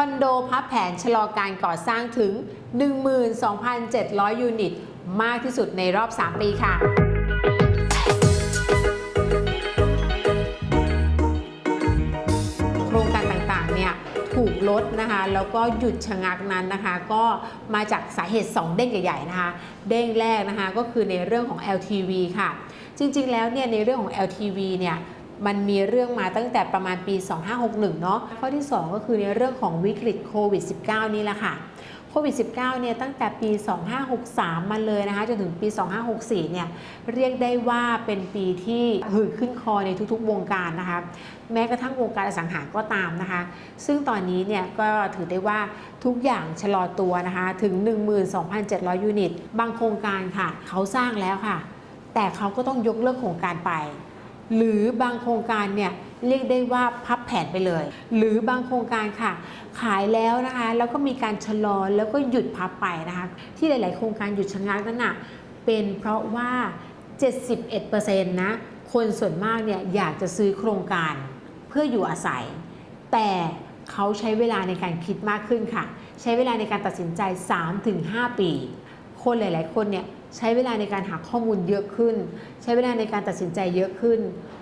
คอนโดพับแผนชะลอการก่อสร้างถึง 12,700 ยูนิต มากที่สุดในรอบ 3 ปีค่ะโครงการต่างๆ เนี่ยถูกลดนะคะ แล้วก็หยุดชะงักนั้นนะคะ ก็มาจากสาเหตุ 2 เด้งใหญ่ๆนะคะ เด้งแรกนะคะก็คือในเรื่องของ LTV ค่ะ จริงๆ แล้วเนี่ยในเรื่องของ LTV เนี่ย มันมีเรื่องมาตั้งแต่ประมาณปี 2561 เนาะข้อที่ 2 ก็คือในเรื่องของวิกฤตโควิด -19 นี่แหละค่ะโควิด -19 เนี่ยตั้งแต่ปี 2563 มาเลยนะคะจนถึงปี 2564 เนี่ยเรียกได้ว่าเป็นปีที่หืดขึ้นคอในทุกๆ วงการนะคะแม้กระทั่งวงการอสังหาก็ตามนะคะ ซึ่งตอนนี้เนี่ยก็ถือได้ว่าทุกอย่างชะลอตัวนะคะถึง 12,700 ยูนิต บางโครงการค่ะ เขาสร้างแล้วค่ะ แต่เขาก็ต้องยกเลิกโครงการไป หรือบางโครงการเนี่ยเรียกได้ว่าพับแผนไปเลย หรือบางโครงการค่ะ ขายแล้วนะคะ แล้วก็มีการชะลอแล้วก็หยุดพับไปนะคะ ที่หลาย ๆ โครงการหยุดชะงักนั้นน่ะเป็นเพราะว่า 71%นะคนส่วนมากเนี่ยอยากจะซื้อโครงการเพื่ออยู่อาศัย แต่เขาใช้เวลาในการคิดมากขึ้นค่ะ ใช้เวลาในการตัดสินใจ 3-5 ปี คนหลาย ๆ คนเนี่ยใช้เวลาในการหาข้อมูลเยอะขึ้น ใช้เวลาในการตัดสินใจเยอะขึ้น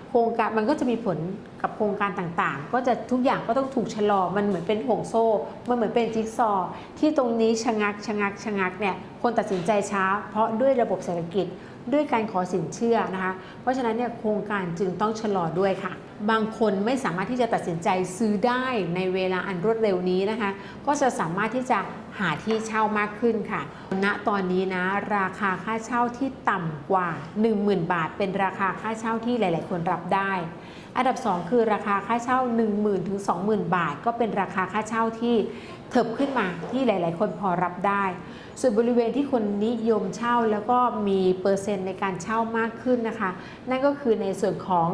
โครงการมันก็จะมีผลกับโครงการต่างๆ ก็จะทุกอย่างก็ต้องถูกชะลอมันเหมือนเป็นห่วงโซ่ มันเหมือนเป็นจิ๊กซอว์ที่ตรงนี้ชะงักชะงักชะงักเนี่ยคนตัดสินใจช้า เพราะด้วยระบบเศรษฐกิจด้วยการขอสินเชื่อนะคะ เพราะฉะนั้นเนี่ยโครงการจึงต้องชะลอด้วยค่ะ บางคนไม่สามารถที่จะตัดสินใจซื้อได้ในเวลาอันรวดเร็วนี้นะคะ ก็จะสามารถที่จะหาที่เช่ามากขึ้นค่ะ ณ ตอนนี้นะ ราคาค่าเช่าที่ต่ำกว่า 10,000 บาท เป็นราคาค่าเช่าที่หลาย ๆ คนรับได้ อันดับ 2 คือราคาค่าเช่า 10,000ถึง20,000 บาท ก็เป็นราคาค่าเช่าที่เถิบขึ้นมาที่หลาย ๆ คนพอรับได้ ส่วนบริเวณที่คนนิยมเช่าแล้วก็มีเปอร์เซ็นต์ในการเช่ามากขึ้นนะคะ นั่นก็คือในส่วนของ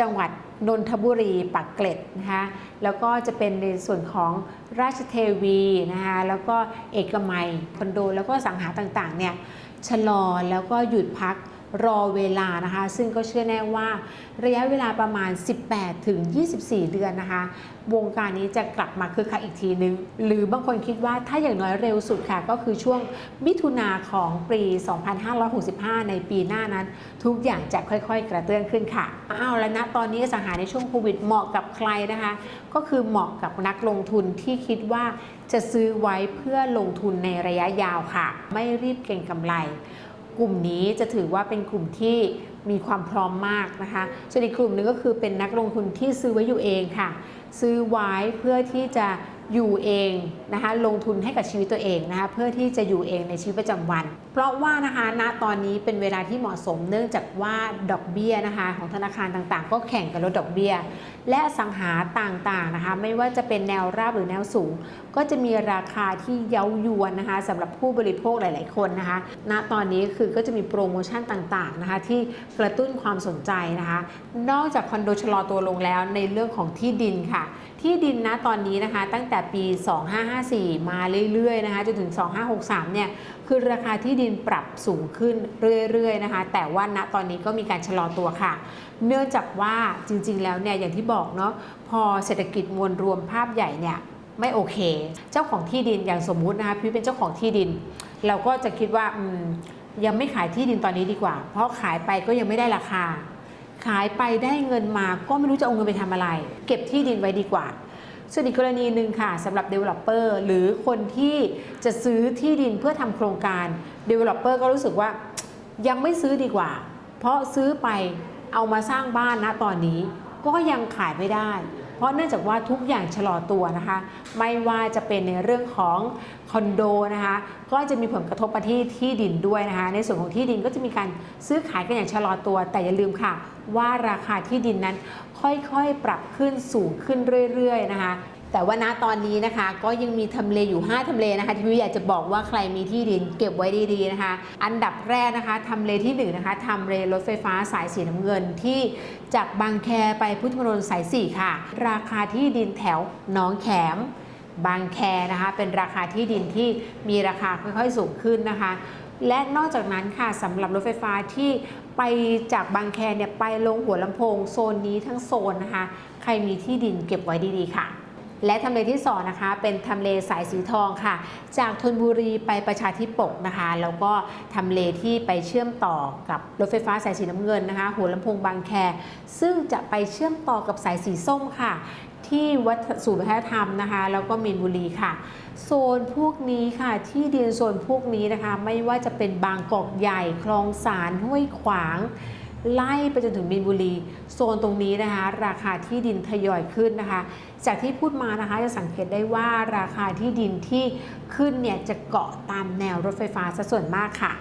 จังหวัด นนทบุรีปักเกร็ดนะคะแล้วก็จะเป็นในส่วนของราชเทวีนะคะแล้วก็เอกมัยคอนโด แล้วก็สังหาต่างๆเนี่ยชะลอแล้วก็หยุดพัก รอเวลานะคะ ซึ่งก็เชื่อแน่ว่า ระยะเวลาประมาณ 18 ถึง 24 เดือนนะคะ วงการนี้จะกลับมาคึกคักอีกทีนึง หรือบางคนคิดว่าถ้าอย่างน้อยเร็วสุดค่ะ ก็คือช่วงมิถุนาของปี 2565 ในปีหน้านั้น ทุกอย่างจะค่อยๆ กระเตื้องขึ้นค่ะอ้าวแล้วนะตอนนี้สังหาในช่วงโควิดเหมาะกับใครนะคะ ก็คือเหมาะกับนักลงทุนที่คิดว่าจะซื้อไว้เพื่อลงทุนในระยะยาวค่ะ ไม่รีบเก็งกำไร กลุ่มนี้จะถือว่าเป็นกลุ่มที่มีความพร้อมมากนะคะส่วนอีกกลุ่มหนึ่งก็คือเป็นนักลงทุนที่ซื้อไว้อยู่เองค่ะ ซื้อไว้เพื่อที่จะอยู่เองนะคะลงทุนให้กับชีวิตตัวเองนะคะเพื่อที่จะอยู่เองในชีวิตประจำวัน เพราะว่านะคะณตอนนี้เป็นเวลาที่เหมาะสมเนื่องจากว่าดอกเบี้ยนะคะของธนาคารต่างๆ ก็แข่งกับลดดอกเบี้ย และสังหาต่างๆนะคะไม่ว่าจะเป็นแนวราบหรือแนวสูง ก็จะมีราคาที่เย้ายวนนะคะสำหรับผู้บริโภคหลาย ๆ คนนะคะณตอนนี้คือก็จะมีโปรโมชั่นต่างๆนะคะที่กระตุ้นความสนใจนะคะนอกจากคอนโดชะลอตัวลงแล้วในเรื่องของที่ดินค่ะที่ดินนะตอนนี้นะคะตั้งแต่ปี 2554 มาเรื่อยๆนะคะจนถึง 2563 เนี่ยคือราคาที่ดินปรับสูงขึ้นเรื่อยๆนะคะแต่ว่าณตอนนี้ก็มีการชะลอตัวค่ะ เนื่องจากว่าจริงๆแล้วเนี่ยอย่างที่บอกเนาะพอเศรษฐกิจมวลรวมภาพใหญ่เนี่ยไม่โอเค เจ้าของที่ดินอย่างสมมุตินะคะพี่เป็นเจ้าของที่ดิน เราก็จะคิดว่ายังไม่ขายที่ดินตอนนี้ดีกว่า เพราะขายไปก็ยังไม่ได้ราคา ขายไปได้เงินมาก็ไม่รู้จะเอาเงินไปทำอะไร เก็บที่ดินไว้ดีกว่าส่วนอีกกรณีหนึ่งค่ะสำหรับ Developer หรือคนที่จะซื้อที่ดินเพื่อทำโครงการ Developer ก็รู้สึกว่ายังไม่ซื้อดีกว่า เพราะซื้อไปเอามาสร้างบ้านนะตอนนี้ก็ยังขายไม่ได้ เพราะเนื่องจากว่าทุกอย่างชะลอตัวนะคะ ไม่ว่าจะเป็นในเรื่องของคอนโดนะคะก็จะมีผลกระทบไปที่ที่ดินด้วยนะคะ ในส่วนของที่ดินก็จะมีการซื้อขายกันอย่างชะลอตัว แต่อย่าลืมค่ะ ว่าราคาที่ดินนั้นค่อยๆ ปรับขึ้นสูงขึ้นเรื่อยๆนะคะ แต่ว่าณตอนนี้นะคะ ก็ยังมีทำเลอยู่ 5ทำเลนะคะที่พี่อยากจะบอกว่าใครมีที่ดินเก็บไว้ดีๆนะคะ อันดับแรกนะคะทำเลที่1นงนะคะทำเลรถไฟฟ้าสายสีน้ำเงินที่จากบางแคไปพุทธมณฑลสาย 4 ค่ะ ราคาที่ดินแถวหนองแขมบางแคนะคะ เป็นราคาที่ดินที่มีราคาค่อยๆสูงขึ้นนะคะ และนอกจากนั้นค่ะสำหรับรถไฟฟ้าที่ไปจากบางแคเนี่ยไปลงหัวลำโพงโซนนี้ทั้งโซนนะคะ ใครมีที่ดินเก็บไว้ดีๆค่ะ และทำเลที่สองนะคะเป็นทำเลสายสีทองค่ะ จากธนบุรีไปประชาธิปกนะคะ แล้วก็ทำเลที่ไปเชื่อมต่อกับรถไฟฟ้าสายสีน้ำเงินนะคะ หัวลำโพงบางแค ซึ่งจะไปเชื่อมต่อกับสายสีส้มค่ะ ที่วัดศูนย์วัฒนธรรมนะคะ แล้วก็มีนบุรีค่ะโซนพวกนี้ค่ะ ที่ดินโซนพวกนี้นะคะ ไม่ว่าจะเป็นบางกอกใหญ่คลองสารห้วยขวาง ไล่ไปจนถึงมีนบุรี โซนตรงนี้นะคะ ราคาที่ดินทยอยขึ้นนะคะ จากที่พูดมานะคะจะสังเกตได้ว่าราคาที่ดินที่ขึ้นเนี่ยจะเกาะตามแนวรถไฟฟ้าซะส่วนมากค่ะ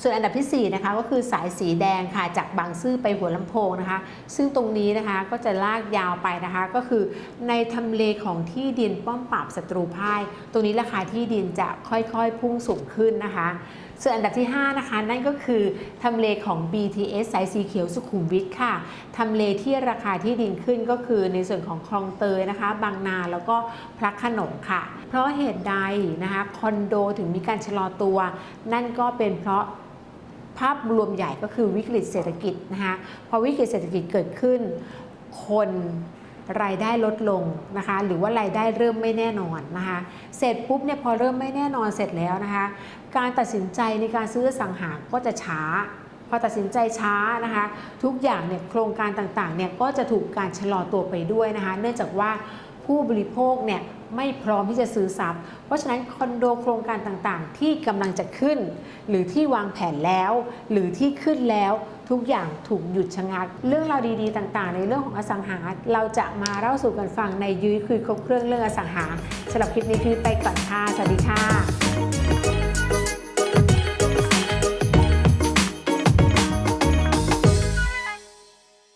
ส่วนอันดับที่ 4 นะคะก็คือสายสีแดงค่ะ จากบางซื่อไปหัวลำโพงนะคะ ซึ่งตรงนี้นะคะก็จะลากยาวไปนะคะ ก็คือในทำเลของที่ดินป้อมปราบศัตรูพ่าย ตรงนี้ราคาที่ดินจะค่อยๆ พุ่งสูงขึ้นนะคะ ส่วนอันดับที่ 5 นะคะ นั่นก็คือทำเลของ BTS สายสีเขียวสุขุมวิทค่ะทำเลที่ราคาที่ดินขึ้นก็คือในส่วนของคลองเตยนะคะ บางนาแล้วก็พระขนงค่ะ เพราะเหตุใดนะคะคอนโดถึงมีการชะลอตัว นั่นก็เป็นเพราะภาพรวมใหญ่ก็คือวิกฤตเศรษฐกิจนะคะพอวิกฤตเศรษฐกิจเกิดขึ้น คน รายได้ลดลงนะคะหรือว่ารายได้เริ่มไม่แน่นอนนะคะเสร็จปุ๊บเนี่ยพอเริ่มไม่แน่นอนเสร็จแล้วนะคะการตัดสินใจในการซื้อสังหาก็จะช้า พอตัดสินใจช้านะคะทุกอย่างเนี่ยโครงการต่างๆเนี่ยก็จะถูกการชะลอตัวไปด้วยนะคะเนื่องจากว่าผู้บริโภคเนี่ยไม่พร้อมที่จะซื้อทรัพย์เพราะฉะนั้นคอนโดโครงการต่างๆ ที่กำลังจะขึ้น หรือที่วางแผนแล้ว หรือที่ขึ้นแล้ว ทุกอย่างถูกหยุดชะงัก เรื่องราวดีๆต่างๆ ในเรื่องของอสังหา เราจะมาเล่าสู่กันฟังในยุ้ยคุยครบเครื่องเรื่องอสังหาสำหรับคลิปนี้คือไปก่อนค่ะสวัสดีค่ะ